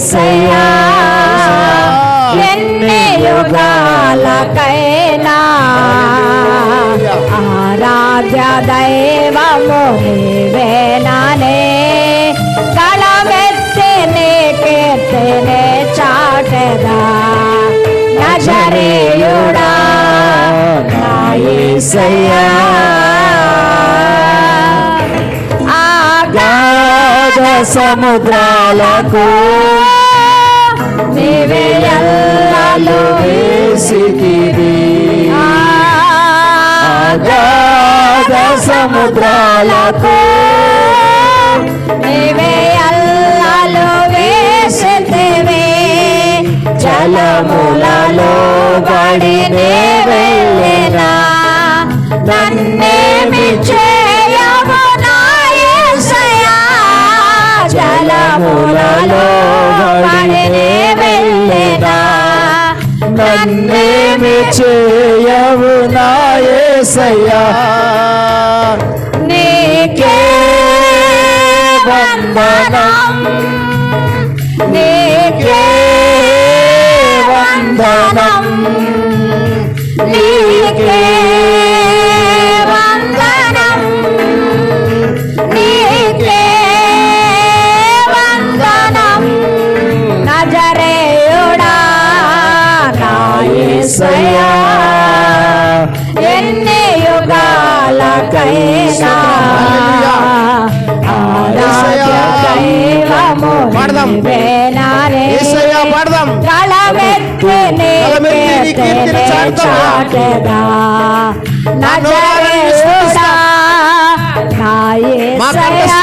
యేసయ్యా ఎన్ని యుగాలకైనా ఆరాధ్య దైవము నీవేనానే. కళమెత్తి నీ కీర్తిని చాటెదా నజరేయుడా నా యేసయ్యా సముద్రాలకు నీవే ఎల్లలు వేసితివి అగాధ సముద్రాలకు నీవే అల్లలు వేసితివి జలములలో బడినే వెళ్ళినా నన్నేమి చేయము జలములలో బడినే వెళ్ళినా నన్నేమి చేయవు నా యేసయ్యా నీకే యేసయ్యా ఎన్ని యుగాలకైనా పాడదాం. పాడదాం. నీ కీర్తిని చాటుదాం. నజరేయుడా నా.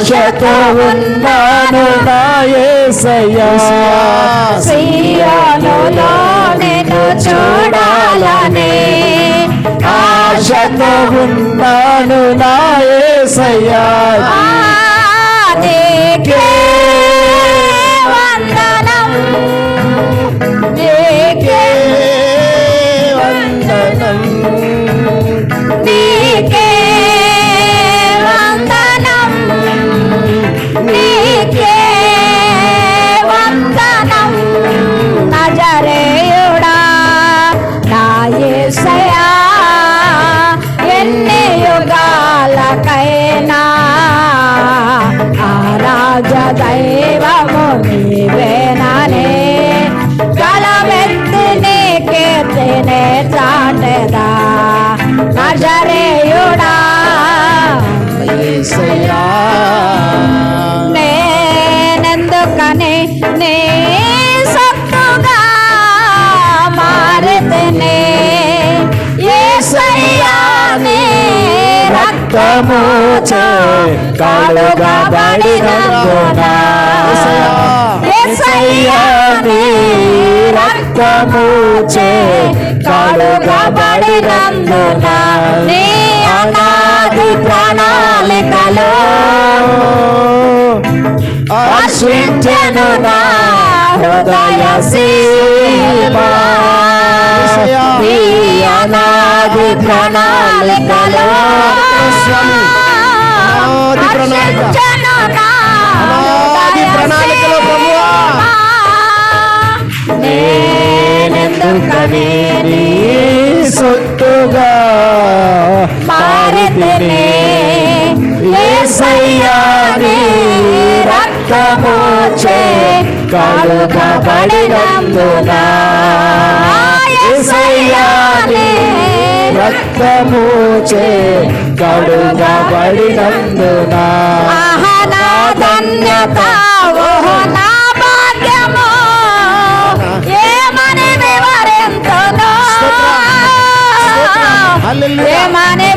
ఆశతో ఉన్నాను నా చూడాలనే. ఆశతో ఉన్నాను నా రక్తము చే కాలుగా బడినందున యేసయ్యా నీ రక్తము చే కాలుగా బడినందున నీ అనాది ప్రణాళికలో ఆశ్రించను నా హృదయ సీమా. అనాది ప్రణాళికలో అనాది ప్రణాళిక. ఆశ్రించెను నా అనాది హృదయ ప్రణాళికలో ప్రభువా. నేనెందుకని నీ సొత్తుగా నీ యేసయ్యా నీ రక్తము చే కడుగబడినందున నా ధన్యత ఓహో నా భాగ్యము. ఏమని వివరింతును. ఏమని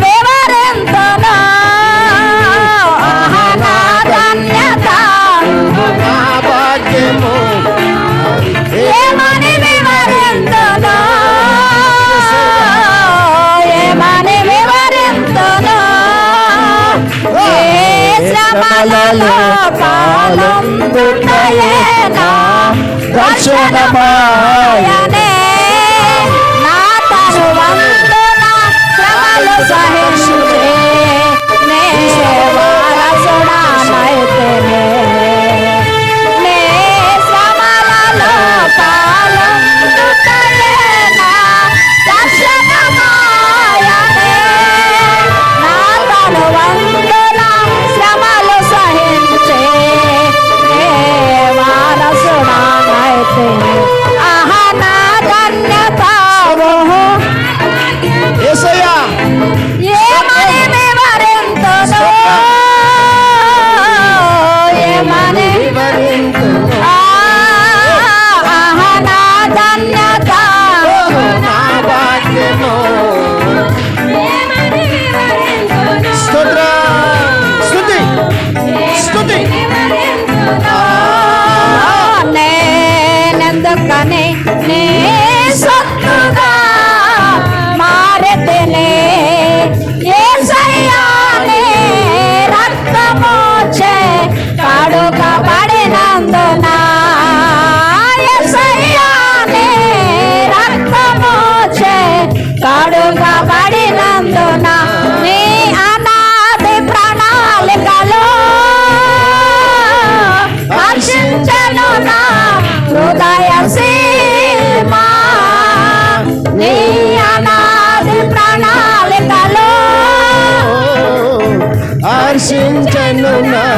దర్శనమాయనే నేనెందుకని నీ హర్షించను నా హృదయ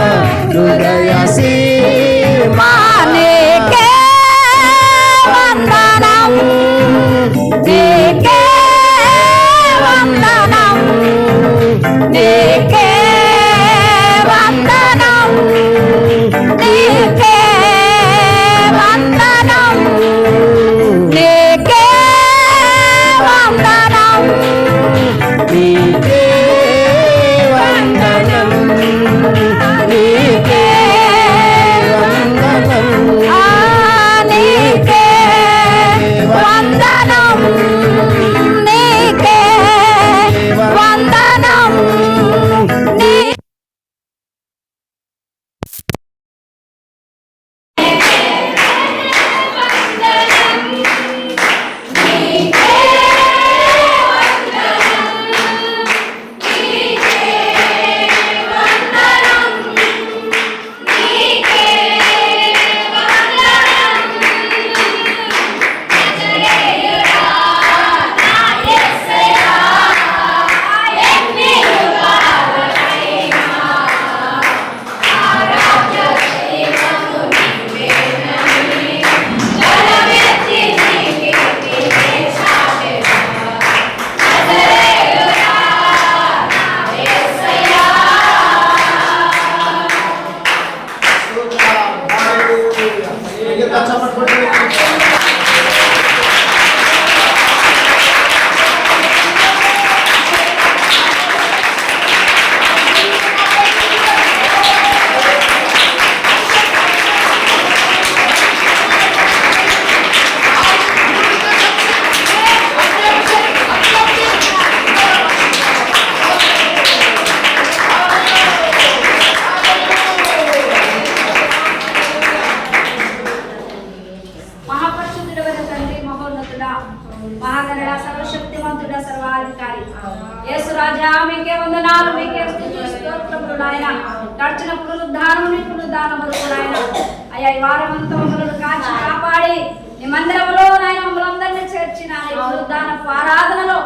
అయ్యా ఈ వారం అంతా మమ్మల్ని కాచి కాపాడి నీ మందిరంలో నాయన మమ్మల్ని అందరినీ చేర్చిన పునరుద్ధాన ఆరాధనలో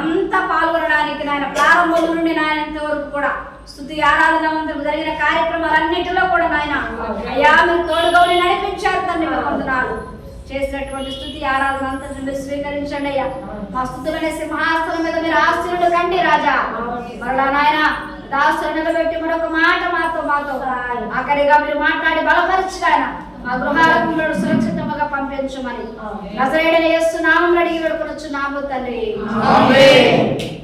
అంతా పాల్గొనడానికి నాయన ప్రారంభం నుండి నాయన ఇంతవరకు కూడా స్థుతి ఆరాధన జరిగిన కార్యక్రమాలన్నిటిలో కూడా నాయన అయ్యా మీరు తోడుగా ఉండి నడిపించారు తండ్రి వందనాలు చేసినటువంటి స్థుతి ఆరాధన అంతా మీరు స్వీకరించండి అయ్యా. మా స్థుతులనే సింహాసనం మీద మీరు ఆస్తులు కండి రాజా. మరలా నాయన నిలబెట్టి మరొక మాట మాతో మాతో ఆఖరిగా మీరు మాట్లాడి బలపరిచి ఆయన మా గృహాలకు మీరు సురక్షితంగా పంపించమని. నజరేడని చేస్తున్నాము అడిగి వేడుకొనొచ్చు నాము ఆమేన్.